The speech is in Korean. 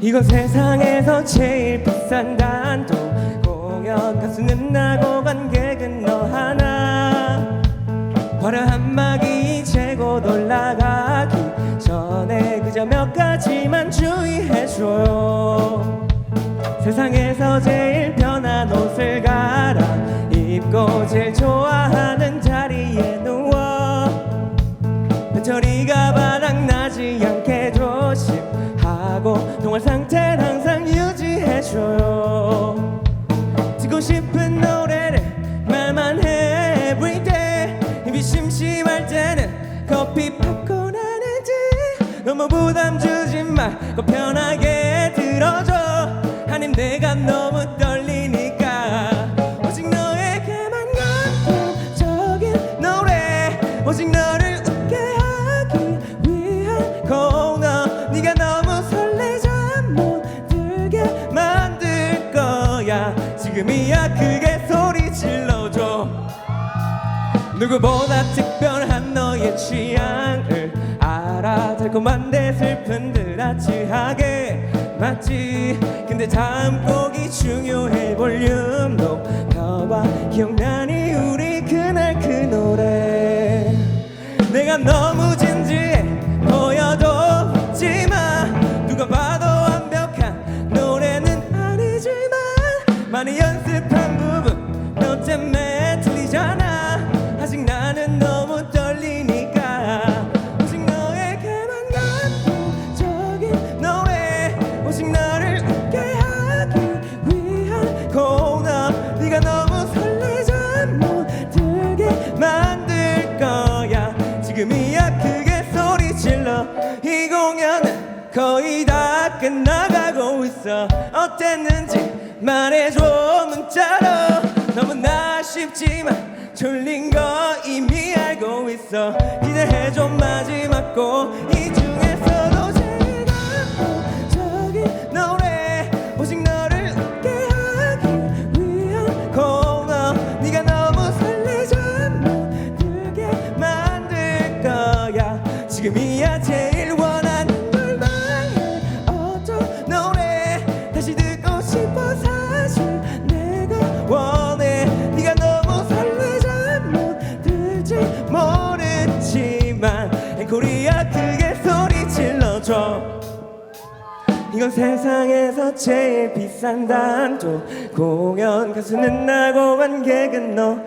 이건 세상에서 제일 비싼 단도. 공연 가수는 나고 관객은 너 하나. 화려 한마디 재고 올라가기 전에 그저 몇 가지만 주의해줘요. 세상에서 제일 편한 옷을 갈아 입고 제일 좋아하는 하고 동화 상태는 항상 유지해줘요. 듣고 싶은 노래를 말만 해. Everyday 입이 심심할 때는 커피 팝콘 하는지 너무 부담 주지 말고 편하게 들어줘. 아님 내가 너무 떨리니까. 오직 너에게만 감동적인 노래. 오직 너를 질러줘. 누구보다 특별한 너의 취향을 알아 달콤한데 슬픈 듯 아치하게. 맞지? 근데 다음 곡이 중요해. 볼륨 높여봐. 기억나니? 우리 그날 그 노래. 내가 너무 진지해 보여도 웃지마 누가 봐도 완벽한 노래는 아니지만 많이 연습한 부분 너 때문에 틀리잖아. 아직 나는 너무 떨리니까. 오직 너에게만 감동적인 노래 오직 너를 웃게 하기 위한 코너. 네가 너무 설레자 못 들게 만들 거야. 지금이야 크게 소리 질러. 이 공연은 거의 다 끝나가고 있어. 어땠는지 말해줘 문자로 쉽지만 졸린 거 이미 알고 있어. 기대해 줘 마지막 곡이 중에 모르지만 앵콜이야 크게 소리 질러줘. 이건 세상에서 제일 비싼 단도 공연 가수는 나고 관객은 너